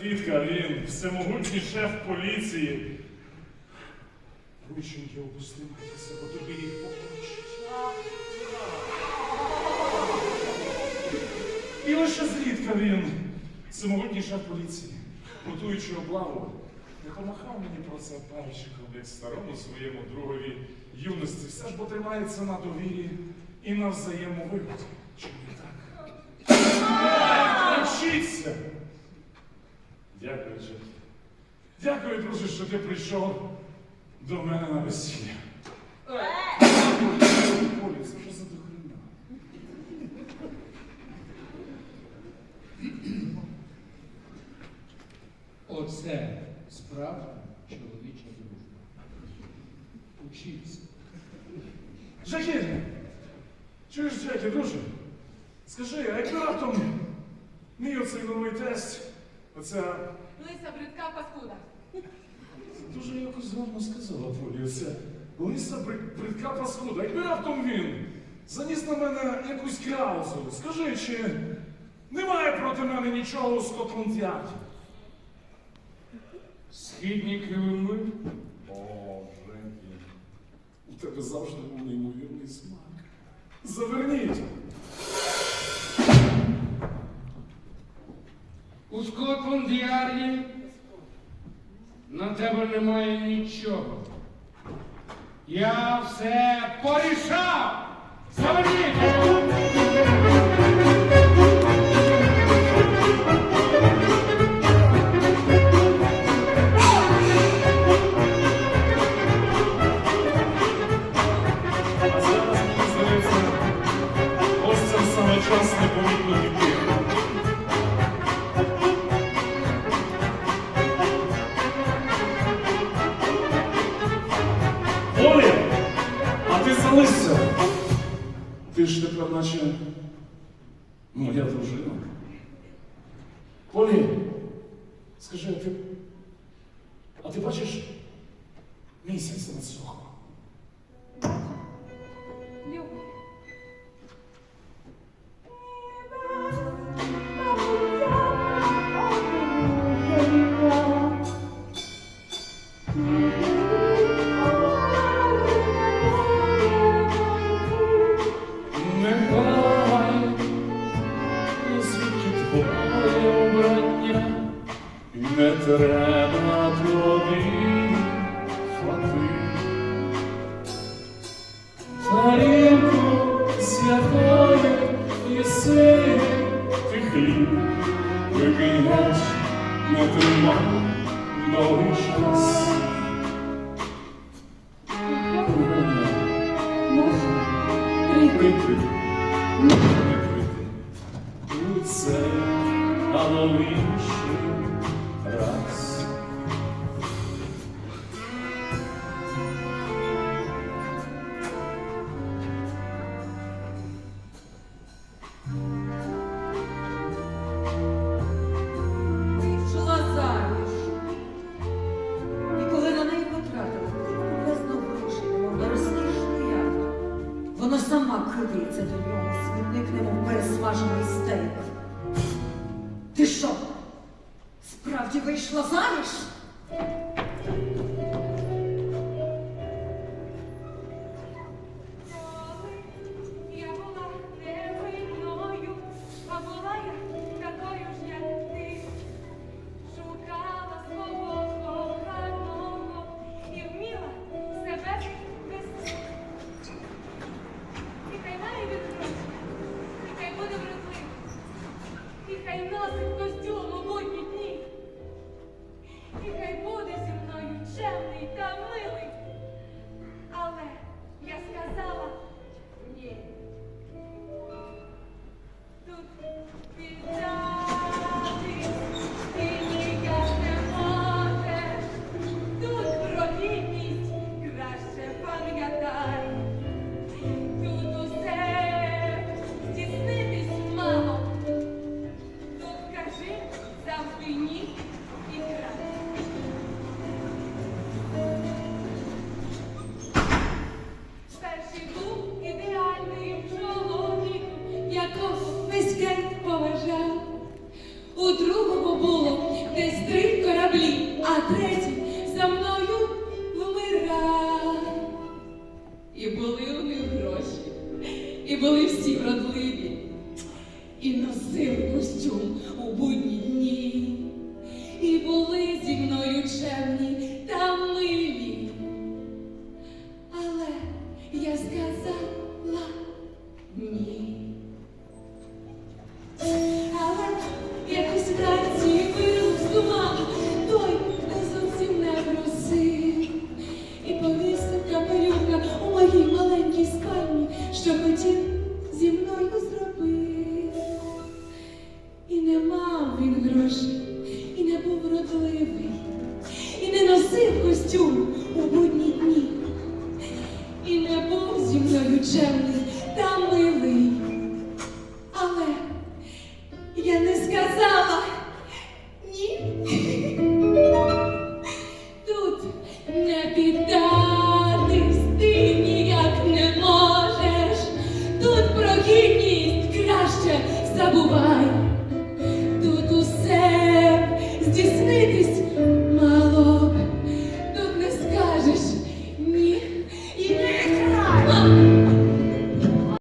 Свідка, він всемогутній шеф поліції. Рученьки опустимайтеся, бо тобі їх покручить. І лише зрідка він, всемогутній шеф поліції, готуючи облаву, не помахав мені про це пальчиком, як старому своєму другові юності. Все ж бо тримається на довірі і на взаємовигоді. Чи не так? Навчіться! Дякую, Джек. Дякую, друже, що ти прийшов до мене на весілля. Полі, це що за дохрена? Оце справжня чоловіча дружба. Учіться. Джекі! Чуєш, Джекі, друже? Скажи, а якби раптом мій оцей новий тест, оця Лиса бридка паскуда. дуже якось гарно сказала Полі, оця лиса брид- бридка паскуда. Якби раптом він заніс на мене якусь кляузу, скажи, чи немає проти мене нічого у Скотланд-Ярді? Східні килими. О, Джекі, у тебе завжди був неймовірний смак. Заверніть. У Скотланд-Ярді на тебе немає нічого. Я все порішав! Заверніть! Ти наче моя дружина. Полі, скажи, а ти, а ти бачиш місяць над сухо? Любий. Треба тобі фати. Тарілку святої і сиє ти хліб, викинеш, не тримай новий час. Прийти, не прийти у це, а в кидається до нього, смітник, немов пересмажений стейк. Ти що? Справді вийшла заміж? Третій за мною вмирав. І були у них гроші, і були всі вродливі, і носили костюм у будні дні, і були зі мною чемні та милі. Але я сказала ні. Носив костюм